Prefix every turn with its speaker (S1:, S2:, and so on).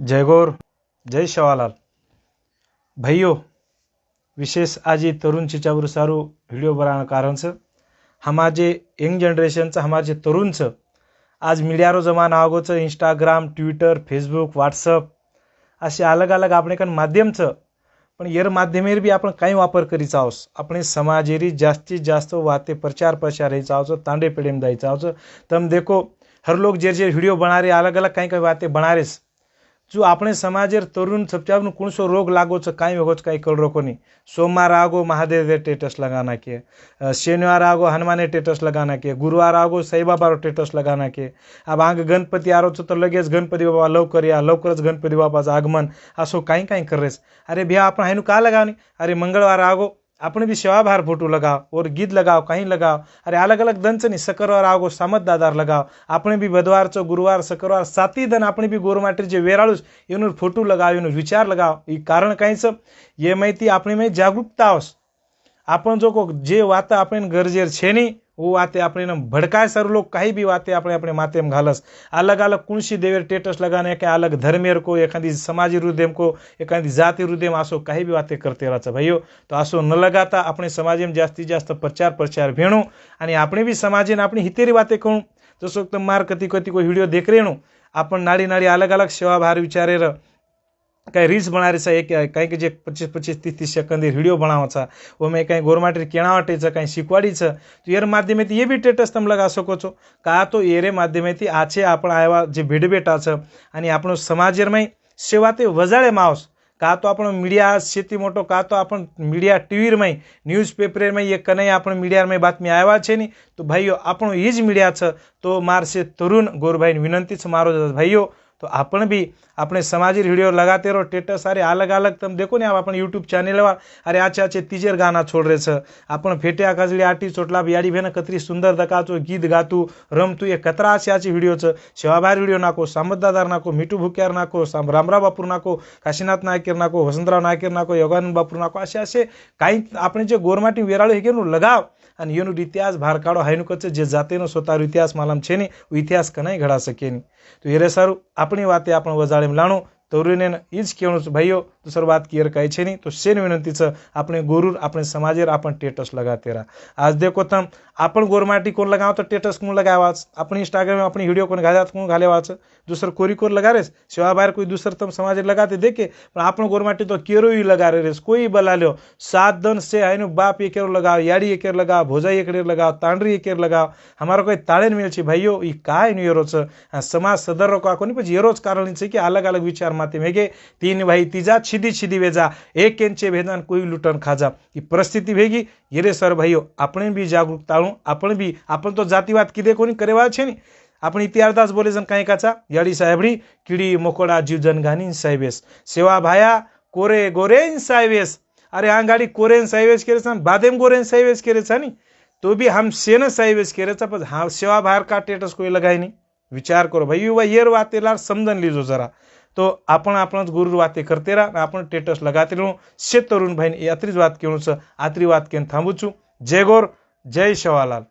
S1: जय गौर जय शवालाल. भैयो विशेष आज तरुण चिचावर सारू व्हिडिओ बनाने कारण से हमारे यंग जनरेशन से हमारे तरुण आज मीडियारो जमाना आगो इंस्टाग्राम ट्विटर फेसबुक व्हाट्सअप असे अलग अलग आपण कन माध्यम पण येर माध्यमेर बी आपण काही वापर करीत आहोस. आपण समाजेरी जास्तीत जास्त वाते प्रचार प्रचार हे आहोत तांडे पेढेम द्यायचा आहोत तम देखो हर लोग जे जे व्हिडिओ बनारे अलग अलग काही काही वाते बनारेस. जो आपणे समाज रे तरुण छपचा कुणसो रोग लागो छो काई होगो छे काई कर सोमवार आगो महादेव रे टेटस लगाना के शनिवार आगो हनुमान टेटस लगाना के गुरुवार आगो साईबाबा रो टेटस लगाना के अब आग गणपति आरो छो तो लगे गनपति बाबा लवकर या लवकरच गणपति बाबा आगमन असो काई काई करे अरे भैया आपणे हेनु का लगा नी अरे मंगलवार आगो अपने भी सेवाभार फोटू लगाओ और गीत लगाओ काही लगाव. अरे अलग अलग दन नाही सकरवार आगो सामत दादार लगाव. आपण भी बुधवारचो गुरुवार सकरवार साती दन आपण बी गोरमाटीचे वेराळूस येऊन फोटू लगाव येऊन विचार लगाव. ही कारण काहीच? ये माहिती आपण माहिती जागरूकता आवस. आपण जो को जे वात આપણે ગરજેર છે નહીં वो वाते આપણે भड़काए सर लोग काही बी वाते આપણે આપણે माते में घालस अलग अलग कुणशी देवेर टेटस लगाने के अलग धर्मेर को एखादी समाजी हृदय को एखादी जाती हृदय असो काही बी वाते करते राहतं भाईयो तो असो न लगाता આપણે સમાજમાં जास्तीत जास्त प्रचार प्रचार भेणू आणि આપણે बी समाजेने આપણી हितेरी वाते करू जसं तर मार कती कती કોઈ व्हिडिओ देख रेणू आपण नाडी नाडी अलग अलग सेवाभार विचारेर કાંઈ રીલ્સ બનાવી છે કે કંઈક જે પચીસ પચીસ ત્રીસ ત્રીસ સેકન્ડની વિડીયો બનાવો છે ઓમે કંઈ ગોરમાટી કેણાવટી છે કંઈ શીખવાડી છે તો એર માધ્યમેથી એ બી સ્ટેટસ તમે લગા શકો છો કાં તો એરે માધ્યમેથી આ છે આપણા એવા જે ભેડ બેટા છે અને આપણો સમાજ એરમાંય સેવા તે વજાડે માવશ કાં તો આપણો મીડિયા છેતી મોટો કાં તો આપણ મીડિયા ટીવીમાં ન્યૂઝ પેપરમાં એ કને આપણે મીડિયામાં બાતમી આવ્યા છે નહીં તો ભાઈઓ આપણો એ જ મીડિયા છે તો મારશે તરુણ ગોરભાઈની વિનંતી છે મારો ભાઈઓ तो आपण भी अपने समाजी वीडियो लगाते रहो स्टेटस अरे अलग अलग तुम देखो नि आप आपण यूट्यूब चैनल वा अरे अच्छे अच्छे तीजर गाना छोड़ रहे छ अपन फेटे कजली आटी चोटला बियाड़ी भेन कतरी सुंदर दकाचो गीत गातू रमतू ये कतरा अच्छे अच्छे वीडियो छ सेवाभार व्हिडिओ नाको सामदादार नाको मिठू भुक्यार नाको रामराव बापूर नाको काशीनाथ नायकीर नाको वसंतराव नायकीर नाको योगानंद बापूर नाको असे असे काही आपण जे गोरमाटी वेराळो हे घेऊन लगाव आणि येनु इतिहास भार काढो हायनुकच जे जातेनं स्वतः इतिहास मालम छे ने इतिहास कनाही घडा सकेन तो हे रे सारू આપણી વાતે આપણે વધારે લાણું તો એ જ કહેવાનું છે ભાઈઓ तो सर्वात केअर कायचे नाही. तो सेन विनंतीचं आपण गोरूर आपण समाजे आपण टेटस लगा ते आज देखोत्तम आपण गोरमाटी कोण लगाव तर टेटस कोण लगावाच? आपण इंस्टाग्राम आपण व्हिडिओ कोण घाल्यात कोण घालवाच? दुसरं कोरी कोर लगा रेस शिवा बाहेर कोण दुसरं तर समाज लगाते देखे पण आपण गोरमाटी तो केरो लगा रेस कोई बलाल सात दन से आयन बाप एक लगाव याडी एक लगाव भोजाई एक लगाव तांडरी एक लगाव. हमारा काही ताळे मिळचे भाईयो ही काय नाही येरोच समाज सदर रोखा कोणी पण येरोच कारण की अलग अलग विचार माते मेगे तीन भाई तिजाच छिदी छिदी वेजा एक इंचे भेदन कोई लुटन खाजा। ही परिस्थिति भेगी ये रे सर भाइयों अपने भी जागरूकता हूँ अपन भी अपन तो जातिवाद किदे कोणी करेवा छे नी? आपण इतिहास दास बोले जण काही काचा? याडी साहेबडी किडी मोकोडा जीव घाणी साहेबेस। सेवा भाया कोरे गोरेन साहेबेस। अरे आंगाडी कोरेन साहेबेस केरेचा बादेम गोरेन साहेबेस केरेचा नी? तो भी हम सेन साहेबेस केरेचा पण हा सेवा भार का टेटस कोई लगाय नाही विचार करो भाई युवा येर वातेला समजन लिजो जरा। તો आपण आपणच गुरु વાતે કરતે રહા आपण સ્ટેટસ લગાતે રહું છે તરુણ ભાઈ એ આતરી જ વાત કહેવું છે આતરી વાત કહીને થાંભું છું જય ગોર જય શવાલાલ